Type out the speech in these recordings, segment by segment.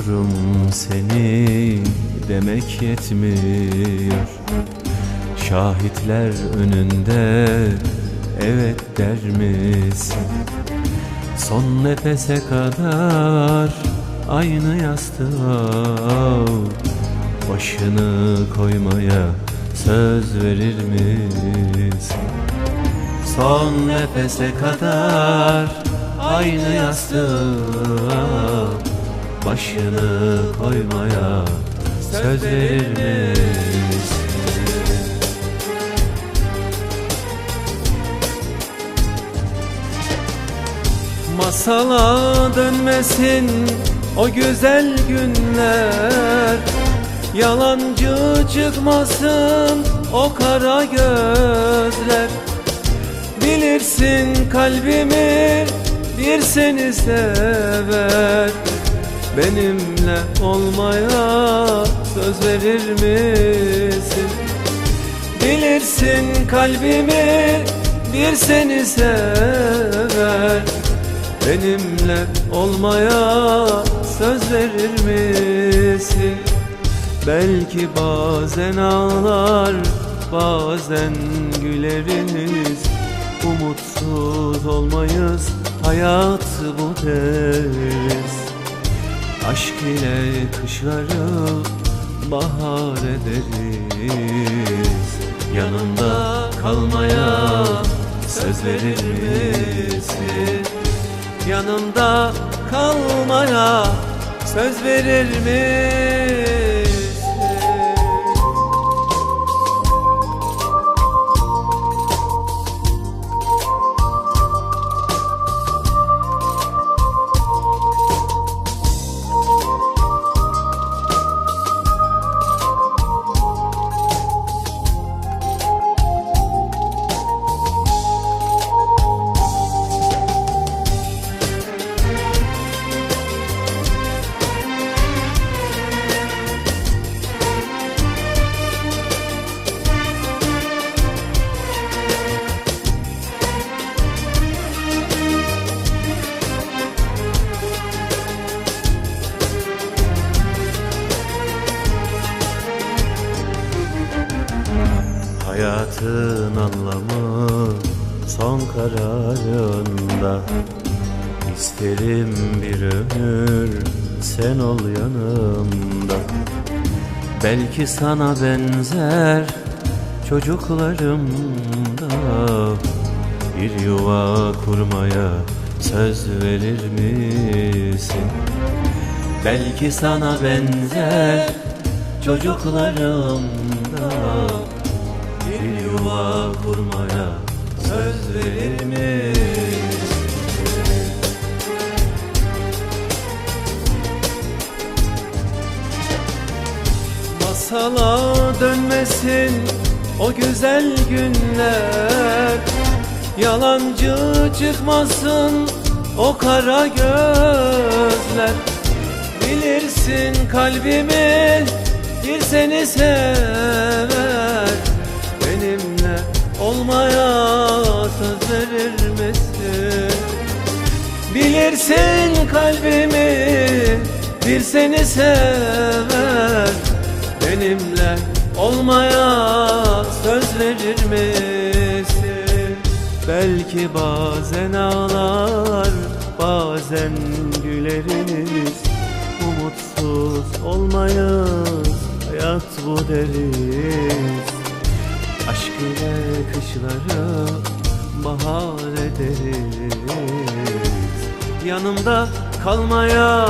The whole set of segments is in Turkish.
Seviyorum seni demek yetmiyor Şahitler önünde evet der misin? Son nefese kadar aynı yastığa Başını koymaya söz verir misin? Son nefese kadar aynı yastığa Başını koymaya söz verir misin? Masala dönmesin o güzel günler. Yalancı çıkmasın o kara gözler. Bilirsin kalbimi bir seni sever Benimle olmaya söz verir misin? Bilirsin kalbimi bir seni sever Benimle olmaya söz verir misin? Belki bazen ağlar bazen güleriz Umutsuz olmayız hayat bu deriz Aşk ile kışları bahar ederiz Yanında kalmaya söz verir misin? Yanımda kalmaya söz verir misin? Hayatın anlamı son kararında İsterim bir ömür sen ol yanımda Belki sana benzer çocuklarımda Bir yuva kurmaya söz verir misin? Belki sana benzer çocuklarımda Masala dönmesin o güzel günler. Yalancı çıkmasın o kara gözler. Bilirsin kalbimi bir seni sever. Benimle olmaya söz verir misin? Bilirsin kalbimi bir seni sever Benimle olmaya söz verir misin? Belki bazen ağlar bazen güleriz Umutsuz olmayız hayat bu deriz Aşk ile kışları bahar ederiz Yanımda kalmaya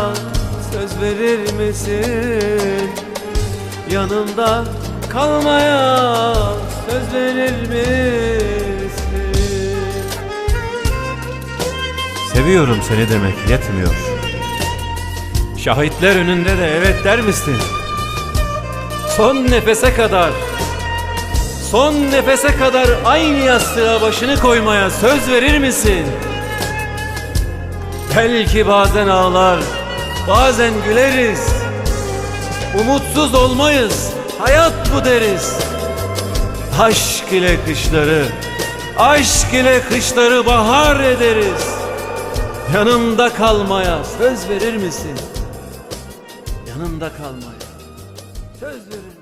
söz verir misin? Yanımda kalmaya söz verir misin? Seviyorum seni demek yetmiyor Şahitler önünde de evet der misin? Son nefese kadar Son nefese kadar aynı yastığa başını koymaya söz verir misin? Belki bazen ağlar, bazen güleriz. Umutsuz olmayız, hayat bu deriz. Aşk ile kışları, aşk ile kışları bahar ederiz. Yanımda kalmaya söz verir misin? yanında kalmaya. Söz veririm.